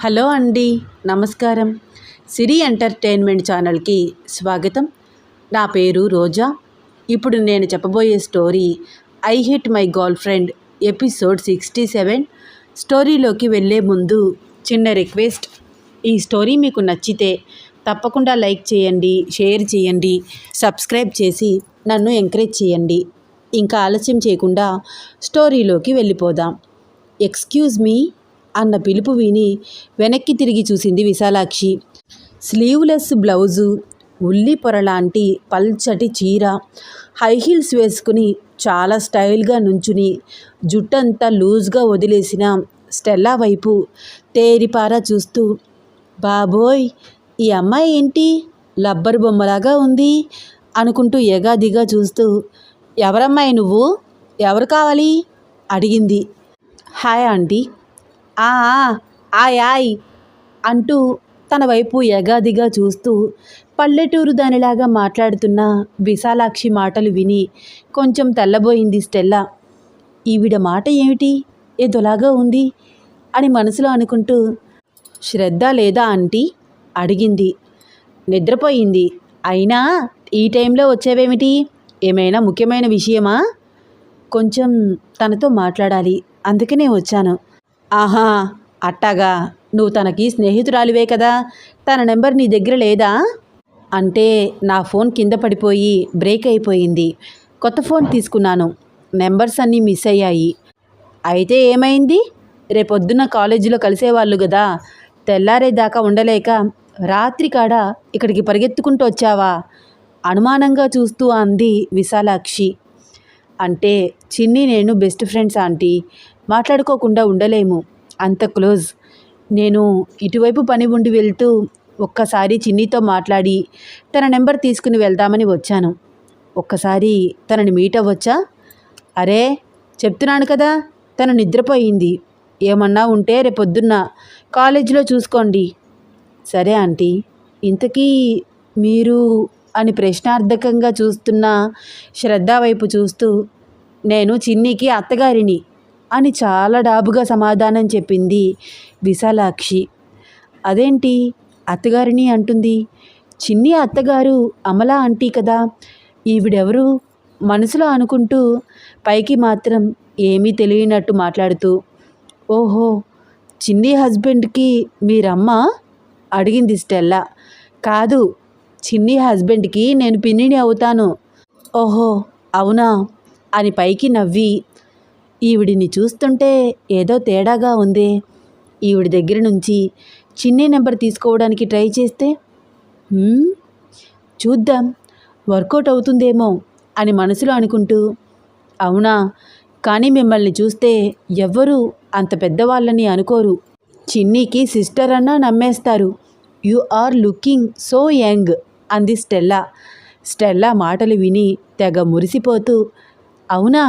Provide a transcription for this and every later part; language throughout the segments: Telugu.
హలో అండి నమస్కారం. సిరి ఎంటర్టైన్మెంట్ ఛానల్కి స్వాగతం. నా పేరు రోజా. ఇప్పుడు నేను చెప్పబోయే story I hit my girlfriend episode sixty seven. స్టోరీలోకి వెళ్ళే ముందు చిన్న రిక్వెస్ట్. ఈ స్టోరీ మీకు నచ్చితే తప్పకుండా లైక్ చేయండి షేర్ చేయండి సబ్స్క్రైబ్ చేసి నన్ను ఎంకరేజ్ చేయండి. ఇంకా ఆలస్యం చేయకుండా స్టోరీలోకి వెళ్ళిపోదాం. ఎక్స్క్యూజ్ మీ అన్న పిలుపు విని వెనక్కి తిరిగి చూసింది విశాలాక్షి. స్లీవ్లెస్ బ్లౌజు ఉల్లి పొర లాంటి పల్చటి చీర హై హీల్స్ వేసుకుని చాలా స్టైల్గా నుంచుని జుట్టంతా లూజ్గా వదిలేసిన స్టెల్లా వైపు తేరిపారా చూస్తూ బాబోయ్ ఈ అమ్మాయి ఏంటి? లబ్బర్ బొమ్మలాగా ఉంది అనుకుంటూ ఎగాదిగా చూస్తూ ఎవరమ్మాయి నువ్వు? ఎవరు కావాలి? అడిగింది. హాయ్ ఆంటీ ఆ ఆ, ఆయ్ ఆయ్ అంటూ తన వైపు యగాదిగా చూస్తూ పల్లెటూరు దానిలాగా మాట్లాడుతున్న విశాలాక్షి మాటలు విని కొంచెం తెల్లబోయింది స్టెల్లా. ఈవిడ మాట ఏమిటి? ఏదోలాగా ఉంది అని మనసులో అనుకుంటూ శ్రద్ధ లేదా ఆంటీ? అడిగింది. నిద్రపోయింది. అయినా ఈ టైంలో వచ్చేవేమిటి? ఏమైనా ముఖ్యమైన విషయమా? కొంచెం తనతో మాట్లాడాలి. అందుకనే వచ్చాను. ఆహా అట్టాగా నువ్వు తనకి స్నేహితురాలివే కదా తన నెంబర్ నీ దగ్గర లేదా? అంటే నా ఫోన్ కింద పడిపోయి బ్రేక్ అయిపోయింది. కొత్త ఫోన్ తీసుకున్నాను. నెంబర్స్ అన్నీ మిస్ అయ్యాయి. అయితే ఏమైంది? రేపొద్దున కాలేజీలో కలిసేవాళ్ళు కదా తెల్లారేదాకా ఉండలేక రాత్రి కాడ ఇక్కడికి పరిగెత్తుకుంటూ వచ్చావా? అనుమానంగా చూస్తూ అంది విశాలాక్షి. అంటే చిన్ని నేను బెస్ట్ ఫ్రెండ్స్ ఆంటీ. మాట్లాడుకోకుండా ఉండలేము. అంత క్లోజ్. నేను ఇటువైపు పని ఉండి వెళ్తూ ఒక్కసారి చిన్నితో మాట్లాడి తన నెంబర్ తీసుకుని వెళ్దామని వచ్చాను. ఒక్కసారి తనని మీట్ అవ్వచ్చా? అరే చెప్తున్నాను కదా తను నిద్రపోయింది. ఏమన్నా ఉంటే రేపొద్దున్న కాలేజీలో చూసుకోండి. సరే ఆంటీ. ఇంతకీ మీరు అని ప్రశ్నార్థకంగా చూస్తున్న శ్రద్ధ వైపు చూస్తూ నేను చిన్నికి అత్తగారిని అని చాలా డాబుగా సమాధానం చెప్పింది విశాలాక్షి. అదేంటి అత్తగారిని అంటుంది. చిన్ని అత్తగారు అమలా ఆంటీ కదా. ఈవిడెవరు? మనసులో అనుకుంటూ పైకి మాత్రం ఏమీ తెలియనట్టు మాట్లాడుతూ ఓహో చిన్ని హస్బెండ్కి మీరమ్మ? అడిగింది స్టెల్లా. కాదు చిన్ని హస్బెండ్కి నేను పిన్నిని అవుతాను. ఓహో అవునా? అని పైకి నవ్వి ఈవిడిని చూస్తుంటే ఏదో తేడాగా ఉంది. ఈవిడి దగ్గర నుంచి చిన్ని నెంబర్ తీసుకోవడానికి ట్రై చేస్తే చూద్దాం వర్కౌట్ అవుతుందేమో అని మనసులో అనుకుంటూ అవునా కానీ మిమ్మల్ని చూస్తే ఎవ్వరూ అంత పెద్దవాళ్ళని అనుకోరు. చిన్నీకి సిస్టర్ అన్నా నమ్మేస్తారు. You are looking so young అంది స్టెల్లా. స్టెల్లా మాటలు విని తెగ మురిసిపోతూ అవునా?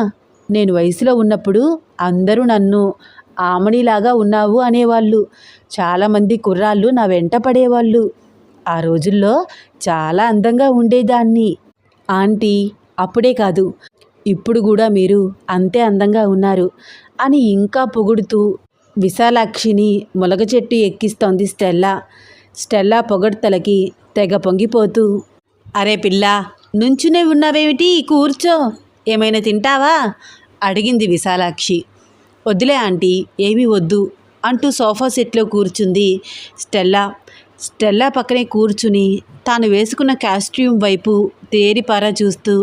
నేను వయసులో ఉన్నప్పుడు అందరూ నన్ను ఆమణిలాగా ఉన్నావు అనేవాళ్ళు. చాలామంది కుర్రాళ్ళు నా వెంట పడేవాళ్ళు. ఆ రోజుల్లో చాలా అందంగా ఉండేదాన్ని. ఆంటీ అప్పుడే కాదు. ఇప్పుడు కూడా మీరు అంతే అందంగా ఉన్నారు అని ఇంకా పొగుడుతూ విశాలాక్షిని ములగ చెట్టు ఎక్కిస్తోంది స్టెల్లా. స్టెల్లా పొగడ్తలకి తెగ పొంగిపోతూ అరే పిల్ల నుంచునే ఉన్నావేమిటి? కూర్చో. ఏమైనా తింటావా? అడిగింది విశాలాక్షి. వద్దులే ఆంటీ ఏమీ వద్దు అంటూ సోఫా సెట్లో కూర్చుంది స్టెల్లా. స్టెల్లా పక్కనే కూర్చుని తాను వేసుకున్న కాస్ట్యూమ్ వైపు తేరిపారా చూస్తూ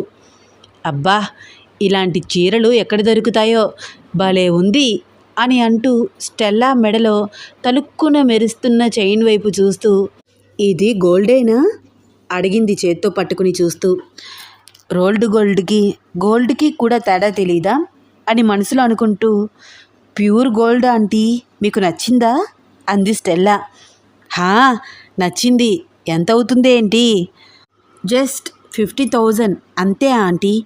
అబ్బా ఇలాంటి చీరలు ఎక్కడ దొరుకుతాయో? భలే ఉంది అని అంటూ స్టెల్లా మెడలో తలుక్కున మెరుస్తున్న చైన్ వైపు చూస్తూ ఇది గోల్డేనా? అడిగింది చేత్తో పట్టుకుని చూస్తూ. రోల్డ్ గోల్డ్కి గోల్డ్కి కూడా తేడా తెలీదా? అని మనసులో అనుకుంటూ ప్యూర్ గోల్డ్ ఆంటీ మీకు నచ్చిందా? అంది స్టెల్లా. హా నచ్చింది. ఎంత అవుతుంది ఏంటి? Just fifty thousand. అంతే ఆంటీ.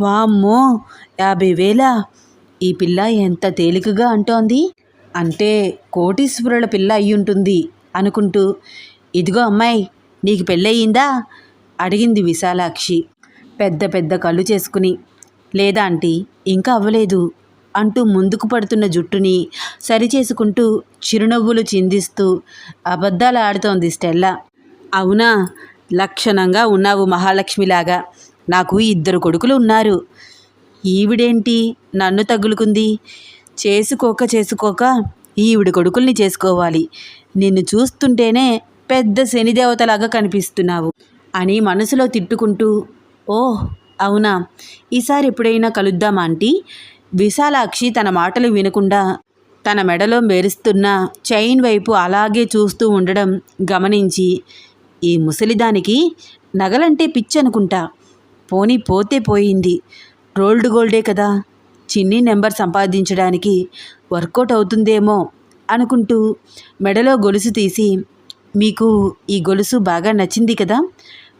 వామ్మో యాభై వేల. ఈ పిల్ల ఎంత తేలికగా అంటోంది? అంటే కోటీశ్వరుల పిల్ల అయ్యుంటుంది అనుకుంటూ ఇదిగో అమ్మాయి నీకు పెళ్ళయిందా? అడిగింది విశాలాక్షి. పెద్ద పెద్ద కళ్ళు చేసుకుని లేదా ఆంటీ ఇంకా అవ్వలేదు అంటూ ముందుకు పడుతున్న జుట్టుని సరిచేసుకుంటూ చిరునవ్వులు చిందిస్తూ అబద్ధాలు ఆడుతోంది స్టెల్లా. అవునా లక్షణంగా ఉన్నావు మహాలక్ష్మిలాగా. నాకు ఇద్దరు కొడుకులు ఉన్నారు. ఈవిడేంటి? నన్ను తగులుకుంది. చేసుకోక చేసుకోక ఈవిడ కొడుకుల్ని చేసుకోవాలి. నిన్ను చూస్తుంటేనే పెద్ద శనిదేవతలాగా కనిపిస్తున్నావు అని మనసులో తిట్టుకుంటూ ఓ అవునా? ఈసారి ఎప్పుడైనా కలుద్దామా ఆంటీ? విశాలాక్షి తన మాటలు వినకుండా తన మెడలో మెరుస్తున్న చైన్ వైపు అలాగే చూస్తూ ఉండడం గమనించి ఈ ముసలిదానికి నగలంటే పిచ్చి అనుకుంటా. పోనీ పోతే పోయింది. రోల్డ్ గోల్డే కదా. చిన్ని నెంబర్ సంపాదించడానికి వర్కౌట్ అవుతుందేమో అనుకుంటూ మెడలో గొలుసు తీసి మీకు ఈ గొలుసు బాగా నచ్చింది కదా?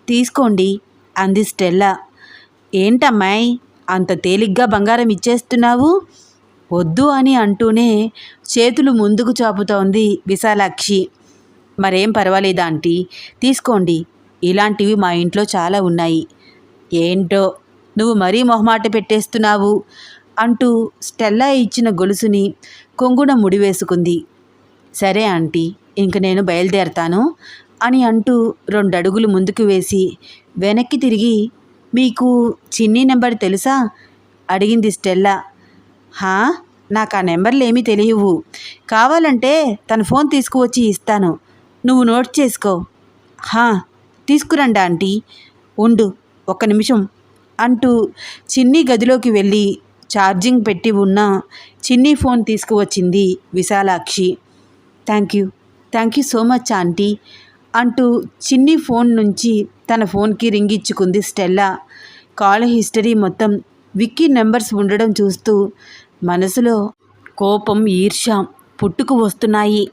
తీసుకోండి. అంది స్టెల్లా. ఏంటమ్మాయి అంత తేలిగ్గా బంగారం ఇచ్చేస్తున్నావు? వద్దు అని అంటూనే చేతులు ముందుకు చాపుతోంది విశాలాక్షి. మరేం పర్వాలేదు ఆంటీ తీసుకోండి. ఇలాంటివి మా ఇంట్లో చాలా ఉన్నాయి. ఏంటో నువ్వు మరీ మొహమాట పెట్టేస్తున్నావు? అంటూ స్టెల్లా ఇచ్చిన గొలుసుని కొంగున ముడివేసుకుంది. సరే ఆంటీ ఇంక నేను బయలుదేరతాను అని అంటూ రెండు అడుగులు ముందుకు వేసి వెనక్కి తిరిగి మీకు చిన్ని నెంబర్ తెలుసా? అడిగింది స్టెల్లా. హా? నాకు ఆ నెంబర్లు ఏమీ తెలియవు. కావాలంటే తన ఫోన్ తీసుకువచ్చి ఇస్తాను. నువ్వు నోట్ చేసుకో. హా తీసుకురండి ఆంటీ. ఉండు ఒక్క నిమిషం. అంటూ చిన్ని గదిలోకి వెళ్ళి ఛార్జింగ్ పెట్టి ఉన్న చిన్ని ఫోన్ తీసుకువచ్చింది Vishalakshi. Thank you. Thank you so much aunty. అంటూ చిన్ని ఫోన్ నుంచి తన ఫోన్కి రింగ్ ఇచ్చుకుంది స్టెల్లా. కాల్ హిస్టరీ మొత్తం విక్కీ నెంబర్స్ ఉండడం చూస్తూ మనసులో కోపం ఈర్ష్య పుట్టుకు వస్తున్నాయి.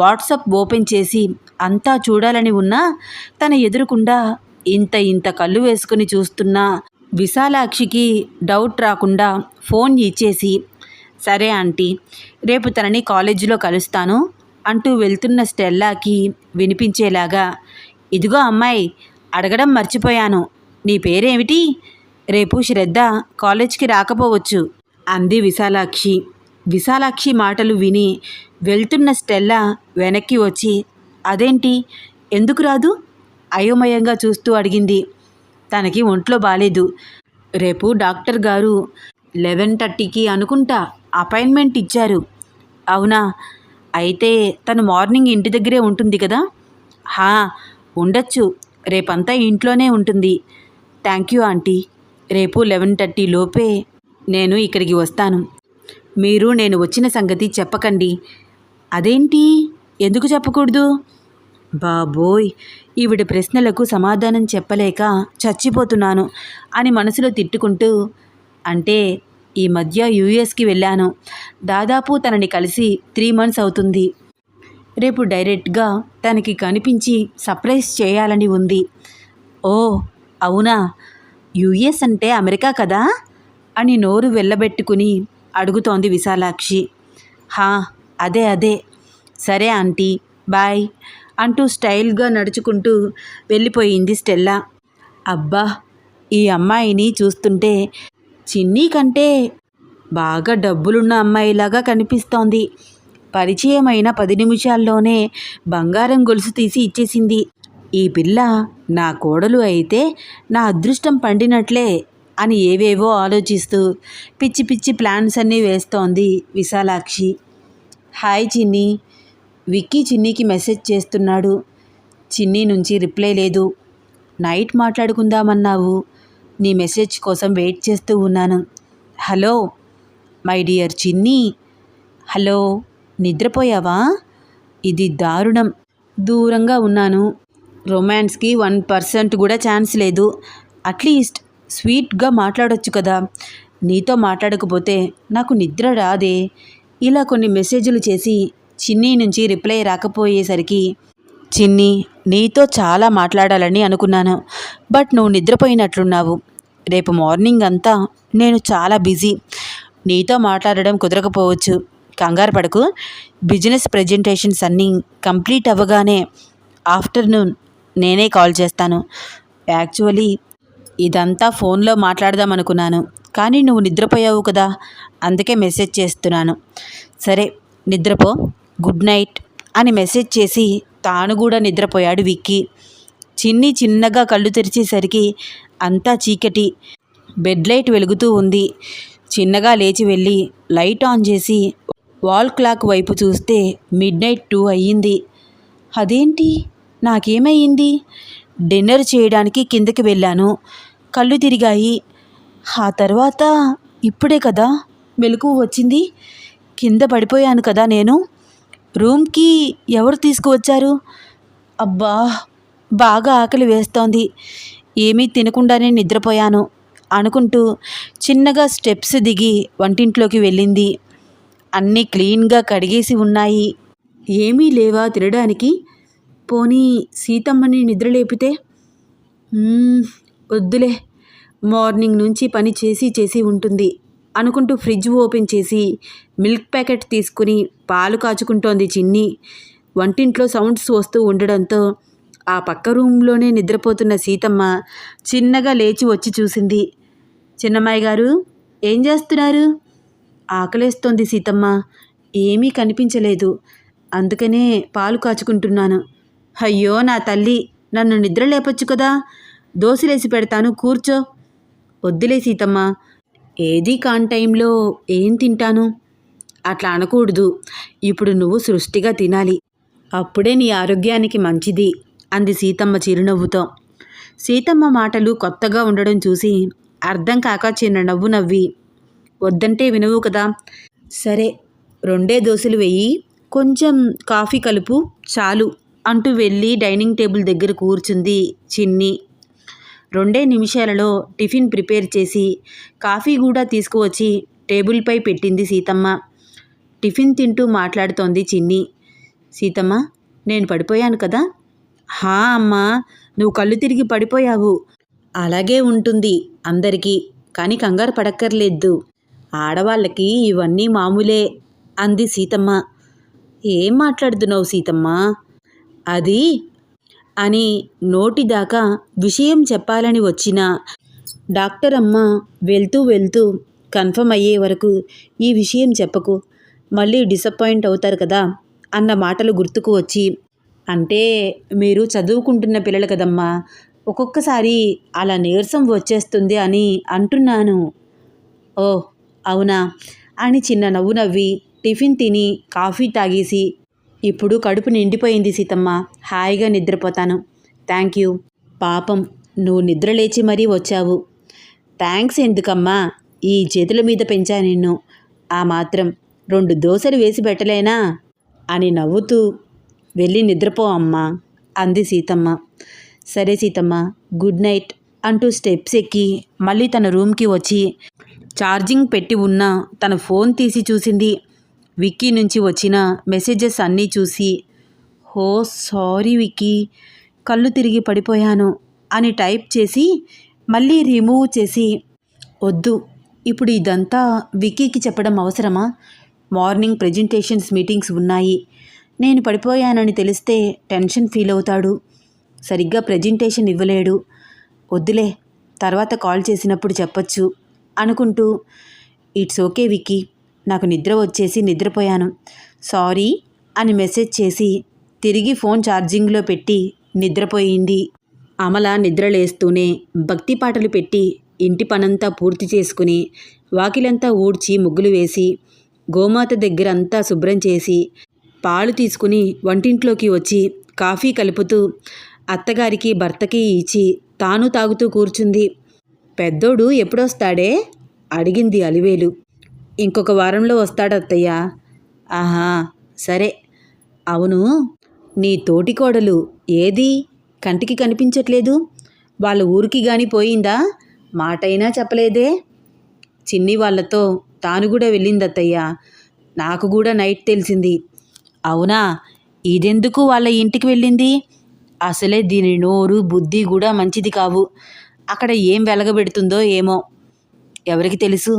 వాట్సాప్ ఓపెన్ చేసి అంతా చూడాలని ఉన్నా తన ఎదురుకుండా ఇంత ఇంత కళ్ళు వేసుకుని చూస్తున్న విశాలాక్షికి డౌట్ రాకుండా ఫోన్ ఇచ్చేసి సరే ఆంటీ రేపు తనని కాలేజీలో కలుస్తాను. అంటూ వెళ్తున్న స్టెల్లాకి వినిపించేలాగా ఇదిగో అమ్మాయి అడగడం మర్చిపోయాను. నీ పేరేమిటి? రేపు శ్రద్ధ కాలేజ్కి రాకపోవచ్చు అంది విశాలాక్షి. విశాలాక్షి మాటలు విని వెళ్తున్న స్టెల్లా వెనక్కి వచ్చి అదేంటి? ఎందుకు రాదు? అయోమయంగా చూస్తూ అడిగింది. తనకి ఒంట్లో బాలేదు. రేపు డాక్టర్ గారు లెవెన్ థర్టీకి అనుకుంటా అపాయింట్మెంట్ ఇచ్చారు. అవునా? అయితే తను మార్నింగ్ ఇంటి దగ్గరే ఉంటుంది కదా? హా ఉండొచ్చు. రేపంతా ఇంట్లోనే ఉంటుంది. Thank you aunty. రేపు లెవెన్ థర్టీ లోపే నేను ఇక్కడికి వస్తాను. మీరు నేను వచ్చిన సంగతి చెప్పకండి. అదేంటి? ఎందుకు చెప్పకూడదు? బాబోయ్ ఈవిడ ప్రశ్నలకు సమాధానం చెప్పలేక చచ్చిపోతున్నాను అని మనసులో తిట్టుకుంటూ అంటే ఈ మధ్య యూఎస్కి వెళ్ళాను. దాదాపు తనని కలిసి త్రీ మంత్స్ అవుతుంది. రేపు డైరెక్ట్గా తనకి కనిపించి సర్ప్రైజ్ చేయాలని ఉంది. ఓ అవునా? యుఎస్ అంటే అమెరికా కదా? అని నోరు వెళ్ళబెట్టుకుని అడుగుతోంది విశాలాక్షి. హా అదే అదే. సరే ఆంటీ. బాయ్ అంటూ స్టైల్గా నడుచుకుంటూ వెళ్ళిపోయింది స్టెల్లా. అబ్బా ఈ అమ్మాయిని చూస్తుంటే చిన్ని కంటే బాగా డబ్బులున్న అమ్మాయిలాగా కనిపిస్తోంది. పరిచయమైన పది నిమిషాల్లోనే బంగారం గొలుసు తీసి ఇచ్చేసింది. ఈ పిల్ల నా కోడలు అయితే నా అదృష్టం పండినట్లే అని ఏవేవో ఆలోచిస్తూ పిచ్చి పిచ్చి ప్లాన్స్ అన్నీ వేస్తోంది విశాలాక్షి. హాయ్ చిన్ని. విక్కీ చిన్నీకి మెసేజ్ చేస్తున్నాడు. చిన్ని నుంచి రిప్లై లేదు. నైట్ మాట్లాడుకుందామన్నావు. నీ మెసేజ్ కోసం వెయిట్ చేస్తూ ఉన్నాను. Hello my dear Chinni. Hello నిద్రపోయావా? ఇది దారుణం. దూరంగా ఉన్నాను. రొమాన్స్కి వన్ పర్సెంట్ కూడా ఛాన్స్ లేదు. అట్లీస్ట్ స్వీట్గా మాట్లాడొచ్చు కదా. నీతో మాట్లాడకపోతే నాకు నిద్ర రాదే. ఇలా కొన్ని మెసేజ్లు చేసి చిన్ని నుంచి రిప్లై రాకపోయేసరికి చిన్ని నీతో చాలా మాట్లాడాలని అనుకున్నాను. బట్ నువ్వు నిద్రపోయినట్లున్నావు. రేపు మార్నింగ్ అంతా నేను చాలా బిజీ. నీతో మాట్లాడడం కుదరకపోవచ్చు. కంగారు పడకు. బిజినెస్ ప్రజెంటేషన్స్ అన్నీ కంప్లీట్ అవ్వగానే ఆఫ్టర్నూన్ నేనే కాల్ చేస్తాను. యాక్చువల్లీ ఇదంతా ఫోన్లో మాట్లాడదాం అనుకున్నాను. కానీ నువ్వు నిద్రపోయావు కదా అందుకే మెసేజ్ చేస్తున్నాను. సరే నిద్రపో. గుడ్ నైట్ అని మెసేజ్ చేసి తాను కూడా నిద్రపోయాడు విక్కీ. చిన్ని చిన్నగా కళ్ళు తెరిచేసరికి అంతా చీకటి. బెడ్ లైట్ వెలుగుతూ ఉంది. చిన్నగా లేచి వెళ్ళి లైట్ ఆన్ చేసి వాల్ క్లాక్ వైపు చూస్తే మిడ్ నైట్ టూ అయ్యింది. అదేంటి? నాకేమయ్యింది డిన్నర్ చేయడానికి కిందకి వెళ్ళాను. కళ్ళు తిరిగాయి. ఆ తర్వాత ఇప్పుడే కదా మెలకు వచ్చింది. కింద పడిపోయాను కదా నేను. రూమ్కి ఎవరు తీసుకువచ్చారు? అబ్బా బాగా ఆకలి వేస్తోంది. ఏమీ తినకుండానే నిద్రపోయాను. అనుకుంటూ చిన్నగా స్టెప్స్ దిగి వంటింట్లోకి వెళ్ళింది. అన్నీ క్లీన్గా కడిగేసి ఉన్నాయి. ఏమీ లేవా తినడానికి? పోనీ సీతమ్మని నిద్రలేపితే వద్దులే. మార్నింగ్ నుంచి పని చేసి చేసి ఉంటుంది. అనుకుంటూ ఫ్రిడ్జ్ ఓపెన్ చేసి మిల్క్ ప్యాకెట్ తీసుకుని పాలు కాచుకుంటోంది చిన్ని. వంటింట్లో సౌండ్స్ వస్తూ ఉండడంతో ఆ పక్క రూమ్లోనే నిద్రపోతున్న సీతమ్మ చిన్నగా లేచి వచ్చి చూసింది. చిన్నమ్మాయి గారు ఏం చేస్తున్నారు? ఆకలేస్తోంది సీతమ్మ. ఏమీ కనిపించలేదు. అందుకనే పాలు కాచుకుంటున్నాను. అయ్యో నా తల్లి నన్ను నిద్ర లేపొచ్చు కదా. దోశలేసి పెడతాను కూర్చో. వద్దులే సీతమ్మ. ఏది కాని టైంలో ఏం తింటాను? అట్లా అనకూడదు. ఇప్పుడు నువ్వు సృష్టిగా తినాలి. అప్పుడే నీ ఆరోగ్యానికి మంచిది అంది సీతమ్మ చిరునవ్వుతో. సీతమ్మ మాటలు కొత్తగా ఉండడం చూసి అర్థం కాక చిన్న నవ్వు నవ్వి వద్దంటే వినవు కదా. సరే రెండే దోశలు వెయ్యి కొంచెం కాఫీ కలుపు చాలు అంటూ వెళ్ళి డైనింగ్ టేబుల్ దగ్గర కూర్చుంది చిన్ని. రెండే నిమిషాలలో టిఫిన్ ప్రిపేర్ చేసి కాఫీ కూడా తీసుకువచ్చి టేబుల్పై పెట్టింది సీతమ్మ. టిఫిన్ తింటూ మాట్లాడుతోంది చిన్ని. సీతమ్మ నేను పడిపోయాను కదా? హా అమ్మా నువ్వు కళ్ళు తిరిగి పడిపోయావు. అలాగే ఉంటుంది అందరికీ కానీ కంగారు పడక్కర్లేదు. ఆడవాళ్ళకి ఇవన్నీ మామూలే అంది సీతమ్మ. ఏం మాట్లాడుతున్నావు సీతమ్మ? అది అని నోటిదాకా విషయం చెప్పాలని వచ్చిన డాక్టర్ అమ్మ వెళ్తూ వెళ్తూ కన్ఫర్మ్ అయ్యే వరకు ఈ విషయం చెప్పకు. మళ్ళీ డిసప్పాయింట్ అవుతారు కదా అన్న మాటలు గుర్తుకు వచ్చి అంటే మీరు చదువుకుంటున్న పిల్లలు కదమ్మా ఒక్కొక్కసారి అలా నీరసం వచ్చేస్తుంది అని అంటున్నాను. ఓ అవునా అని చిన్న నవ్వు నవ్వి టిఫిన్ తిని కాఫీ తాగేసి ఇప్పుడు కడుపు నిండిపోయింది సీతమ్మ. హాయిగా నిద్రపోతాను. Thank you. పాపం నువ్వు నిద్రలేచి మరీ వచ్చావు. థ్యాంక్స్ ఎందుకమ్మా? ఈ చేతుల మీద పెంచా నిన్ను. ఆ మాత్రం రెండు దోశలు వేసి పెట్టలేనా? అని నవ్వుతూ వెళ్ళి నిద్రపో అమ్మా అంది సీతమ్మ. సరే సీతమ్మ గుడ్ నైట్ అంటూ స్టెప్స్ ఎక్కి మళ్ళీ తన రూమ్కి వచ్చి ఛార్జింగ్ పెట్టి ఉన్న తన ఫోన్ తీసి చూసింది విక్కీ నుంచి వచ్చిన మెసేజెస్ అన్నీ చూసి హో సారీ విక్కీ కళ్ళు తిరిగి పడిపోయాను అని టైప్ చేసి మళ్ళీ రిమూవ్ చేసి వద్దు ఇప్పుడు ఇదంతా విక్కీకి చెప్పడం అవసరమా? మార్నింగ్ ప్రజెంటేషన్స్ మీటింగ్స్ ఉన్నాయి. నేను పడిపోయానని తెలిస్తే టెన్షన్ ఫీల్ అవుతాడు. సరిగ్గా ప్రజెంటేషన్ ఇవ్వలేడు. వద్దులే తర్వాత కాల్ చేసినప్పుడు చెప్పచ్చు అనుకుంటూ ఇట్స్ ఓకే విక్కీ నాకు నిద్ర వచ్చేసి నిద్రపోయాను. సారీ అని మెసేజ్ చేసి తిరిగి ఫోన్ ఛార్జింగ్లో పెట్టి నిద్రపోయింది. అమల నిద్రలేస్తూనే భక్తి పాటలు పెట్టి ఇంటి పనంతా పూర్తి చేసుకుని వాకిలంతా ఊడ్చి ముగ్గులు వేసి గోమాత దగ్గర అంతా శుభ్రం చేసి పాలు తీసుకుని వంటింట్లోకి వచ్చి కాఫీ కలుపుతూ అత్తగారికి భర్తకి ఇచ్చి తాను తాగుతూ కూర్చుంది. పెద్దోడు ఎప్పుడొస్తాడే? అడిగింది అలివేలు. ఇంకొక వారంలో వస్తాడత్తయ్య. ఆహా సరే. అవును నీ తోటి కోడలు ఏది కంటికి కనిపించట్లేదు? వాళ్ళ ఊరికి గాని పోయిందా? మాటైనా చెప్పలేదే. చిన్ని వాళ్ళతో తాను కూడా వెళ్ళిందత్తయ్య. నాకు కూడా నైట్ తెలిసింది. అవునా ఇదెందుకు వాళ్ళ ఇంటికి వెళ్ళింది? అసలే దీని నోరు బుద్ధి కూడా మంచిది కావు. అక్కడ ఏం వెలగబెడుతుందో ఏమో. ఎవరికి తెలుసు?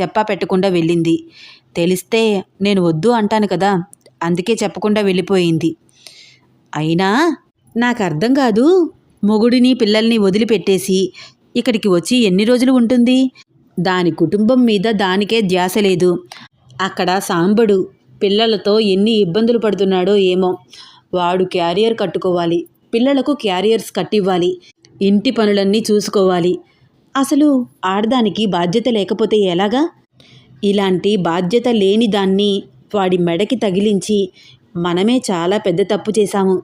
చెప్పా పెట్టకుండా వెళ్ళింది. తెలిస్తే నేను వద్దు అంటాను కదా అందుకే చెప్పకుండా వెళ్ళిపోయింది. అయినా నాకు అర్థం కాదు మొగుడిని పిల్లల్ని వదిలిపెట్టేసి ఇక్కడికి వచ్చి ఎన్ని రోజులు ఉంటుంది? దాని కుటుంబం మీద దానికే ధ్యాస లేదు. అక్కడ సాంబడు పిల్లలతో ఎన్ని ఇబ్బందులు పడుతున్నాడో ఏమో. వాడు క్యారియర్ కట్టుకోవాలి పిల్లలకు క్యారియర్స్ కట్టివ్వాలి ఇంటి పనులన్నీ చూసుకోవాలి అసలు ఆడదానికి బాధ్యత లేకపోతే ఎలాగా? ఇలాంటి బాధ్యత లేని దాన్ని వాడి మెడకి తగిలించి మనమే చాలా పెద్ద తప్పు చేశాము.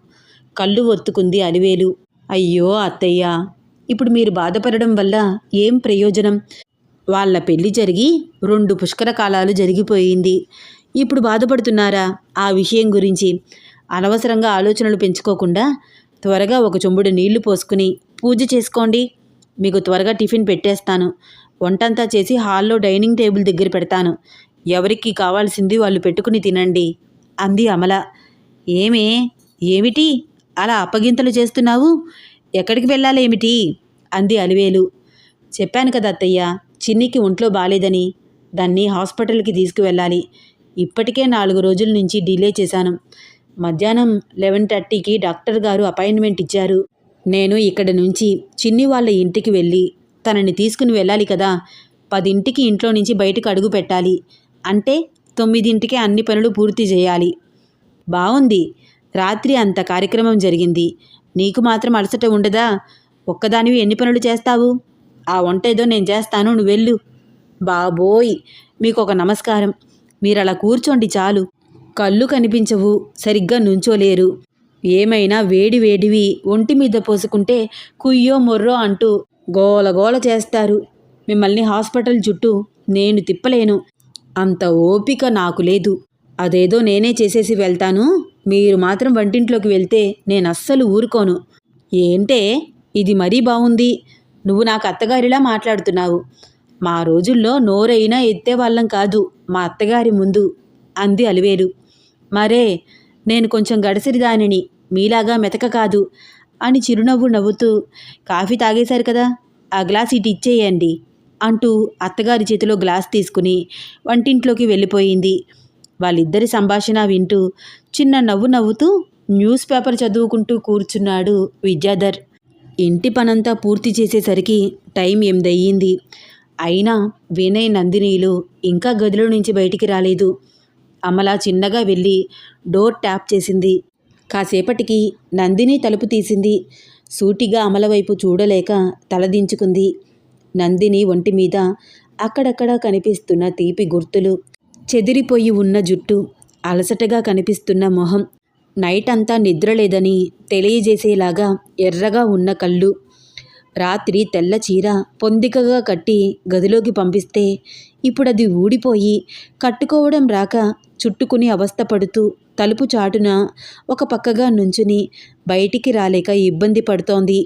కళ్ళు ఒత్తుకుంది అలివేలు. అయ్యో అత్తయ్య! ఇప్పుడు మీరు బాధపడడం వల్ల ఏం ప్రయోజనం? వాళ్ళ పెళ్ళి జరిగి రెండు పుష్కర కాలాలు జరిగిపోయింది. ఇప్పుడు బాధపడుతున్నారా ఆ విషయం గురించి? అనవసరంగా ఆలోచనలు పెంచుకోకుండా త్వరగా ఒక చెంబుడు నీళ్ళు పోసుకుని పూజ చేసుకోండి. మీకు త్వరగా టిఫిన్ పెట్టేస్తాను. వంటంతా చేసి హాల్లో డైనింగ్ టేబుల్ దగ్గర పెడతాను. ఎవరికి కావాల్సింది వాళ్ళు పెట్టుకుని తినండి అంది అమల. ఏమే? ఏమిటి? అలా అప్పగింతలు చేస్తున్నావు? ఎక్కడికి వెళ్ళాలేమిటి? అంది అలివేలు. చెప్పాను కదా అత్తయ్య చిన్నికి ఒంట్లో బాలేదని. దాన్ని హాస్పిటల్కి తీసుకువెళ్ళాలి. ఇప్పటికే నాలుగు రోజుల నుంచి డిలే చేశాను. మధ్యాహ్నం లెవెన్ థర్టీకి డాక్టర్ గారు అపాయింట్మెంట్ ఇచ్చారు. నేను ఇక్కడ నుంచి చిన్ని వాళ్ళ ఇంటికి వెళ్ళి తనని తీసుకుని వెళ్ళాలి కదా. పదింటికి ఇంట్లో నుంచి బయటకు అడుగు పెట్టాలి. అంటే తొమ్మిదింటికే అన్ని పనులు పూర్తి చేయాలి. బాగుంది రాత్రి అంత కార్యక్రమం జరిగింది. నీకు మాత్రం అలసట ఉండదా? ఒక్కదానివి ఎన్ని పనులు చేస్తావు? ఆ వంట ఏదో నేను చేస్తాను నువ్వు వెళ్ళు. బాబోయ్! మీకు ఒక నమస్కారం. మీరు అలా కూర్చోండి చాలు. కళ్ళు కనిపించవు. సరిగ్గా నుంచోలేరు. ఏమైనా వేడి వేడివి ఒంటి మీద పోసుకుంటే కుయ్యో మొర్రో అంటూ గోల గోల చేస్తారు. మిమ్మల్ని హాస్పిటల్ చుట్టూ నేను తిప్పలేను. అంత ఓపిక నాకు లేదు. అదేదో నేనే చేసేసి వెళ్తాను. మీరు మాత్రం వంటింట్లోకి వెళ్తే నేను అస్సలు ఊరుకోను. ఏంటే? ఇది మరీ బాగుంది నువ్వు నాకు అత్తగారిలా మాట్లాడుతున్నావు. మా రోజుల్లో నోరైనా ఎత్తేవాళ్ళం కాదు మా అత్తగారి ముందు అంది అలివేలు. మరే నేను కొంచెం గడసిరి దానిని మీలాగా మెతక కాదు అని చిరునవ్వు నవ్వుతూ కాఫీ తాగేశారు కదా ఆ గ్లాస్ ఇటు ఇచ్చేయండి అంటూ అత్తగారి చేతిలో గ్లాస్ తీసుకుని వంటింట్లోకి వెళ్ళిపోయింది. వాళ్ళిద్దరి సంభాషణ వింటూ చిన్న నవ్వు నవ్వుతూ న్యూస్ పేపర్ చదువుకుంటూ కూర్చున్నాడు విద్యాధర్. ఇంటి పనంతా పూర్తి చేసేసరికి టైం ఎనిమిదయ్యింది. అయినా వినయ్ నందినీలు ఇంకా గదిలో నుంచి బయటికి రాలేదు. అమల చిన్నగా వెళ్ళి డోర్ ట్యాప్ చేసింది. కాసేపటికి నందిని తలుపు తీసింది. సూటిగా అమల వైపు చూడలేక తలదించుకుంది నందిని ఒంటి మీద అక్కడక్కడ కనిపిస్తున్న తీపి గుర్తులు చెదిరిపోయి ఉన్న జుట్టు అలసటగా కనిపిస్తున్న మొహం నైట్ అంతా నిద్రలేదని తెలియజేసేలాగా ఎర్రగా ఉన్న కళ్ళు రాత్రి తెల్ల చీర పొందికగా కట్టి గదిలోకి పంపిస్తే ఇప్పుడది ఊడిపోయి కట్టుకోవడం రాక చుట్టుకుని అవస్థపడుతూ తలుపు చాటున ఒక పక్కగా నుంచుని బయటికి రాలేక ఇబ్బంది పడుతోంది.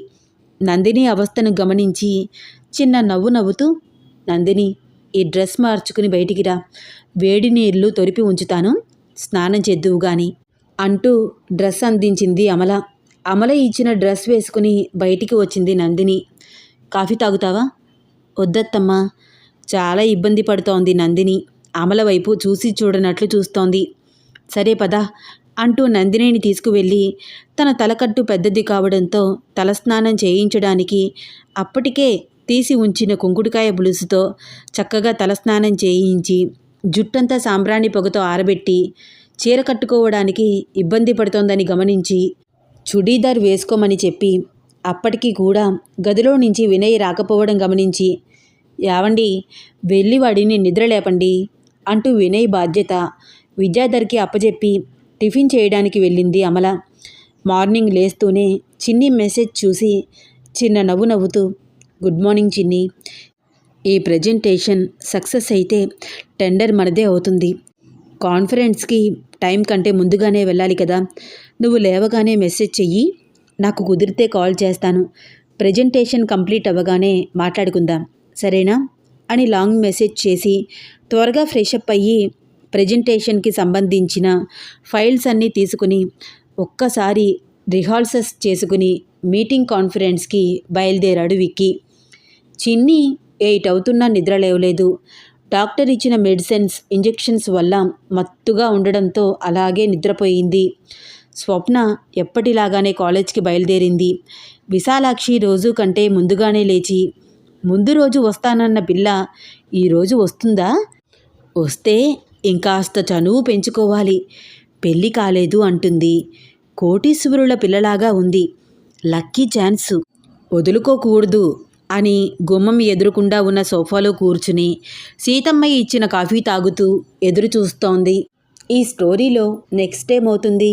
నందిని అవస్థను గమనించి చిన్న నవ్వు నవ్వుతూ నందిని ఈ డ్రెస్ మార్చుకుని బయటికి రా. వేడి నీళ్ళు తొరిపి ఉంచుతాను. స్నానం చేద్దువు గాని అంటూ డ్రెస్ అందించింది అమల. అమల ఇచ్చిన డ్రెస్ వేసుకుని బయటికి వచ్చింది నందిని. కాఫీ తాగుతావా? వద్దత్తమ్మా చాలా ఇబ్బంది పడుతోంది నందిని. అమల వైపు చూసి చూడనట్లు చూస్తోంది. సరే పద అంటూ నందినిని తీసుకువెళ్ళి తన తలకట్టు పెద్దది కావడంతో తలస్నానం చేయించడానికి అప్పటికే తీసి ఉంచిన కుంకుడుకాయ బులుసుతో చక్కగా తలస్నానం చేయించి జుట్టంతా సాంబ్రాణి పొగతో ఆరబెట్టి చీర కట్టుకోవడానికి ఇబ్బంది పడుతోందని గమనించి చుడీదార్ వేసుకోమని చెప్పి అప్పటికి కూడా గదిలో నుంచి వినయ్ రాకపోవడం గమనించి యావండి వెళ్ళి వాడిని నిద్రలేపండి అంటూ వినయ్ బాధ్యత విద్యాధర్కి అప్పచెప్పి టిఫిన్ చేయడానికి వెళ్ళింది అమల. మార్నింగ్ లేస్తూనే చిన్ని మెసేజ్ చూసి చిన్న నవ్వు నవ్వుతూ గుడ్ మార్నింగ్ చిన్ని. ఈ ప్రజెంటేషన్ సక్సెస్ అయితే టెండర్ మనదే అవుతుంది. కాన్ఫరెన్స్కి టైం కంటే ముందుగానే వెళ్ళాలి కదా. నువ్వు లేవగానే మెసేజ్ చెయ్యి. నాకు కుదిరితే కాల్ చేస్తాను. ప్రజెంటేషన్ కంప్లీట్ అవ్వగానే మాట్లాడుకుందాం. సరేనా? అని లాంగ్ మెసేజ్ చేసి త్వరగా ఫ్రెషప్ అయ్యి ప్రజెంటేషన్కి సంబంధించిన ఫైల్స్ అన్నీ తీసుకుని ఒక్కసారి రిహార్సల్స్ చేసుకుని మీటింగ్ కాన్ఫరెన్స్కి బయలుదేరాడు విక్కీ చిన్ని ఎయిట్ అవుతున్నా నిద్ర లేవలేదు. డాక్టర్ ఇచ్చిన మెడిసిన్స్ ఇంజెక్షన్స్ వల్ల మత్తుగా ఉండడంతో అలాగే నిద్రపోయింది. స్వప్న ఎప్పటిలాగానే కాలేజ్కి బయలుదేరింది. విశాలాక్షి రోజు కంటే ముందుగానే లేచి ముందు రోజు వస్తానన్న పిల్ల ఈరోజు వస్తుందా? వస్తే ఇంకాస్త చనువు పెంచుకోవాలి. పెళ్ళి కాలేదు అంటుంది. కోటీశ్వరుల పిల్లలాగా ఉంది. Lucky chance. వదులుకోకూడదు అని గుమ్మం ఎదురుకుండా ఉన్న సోఫాలో కూర్చుని సీతమ్మ ఇచ్చిన కాఫీ తాగుతూ ఎదురు చూస్తోంది ఈ స్టోరీలో నెక్స్ట్ ఏమవుతుంది?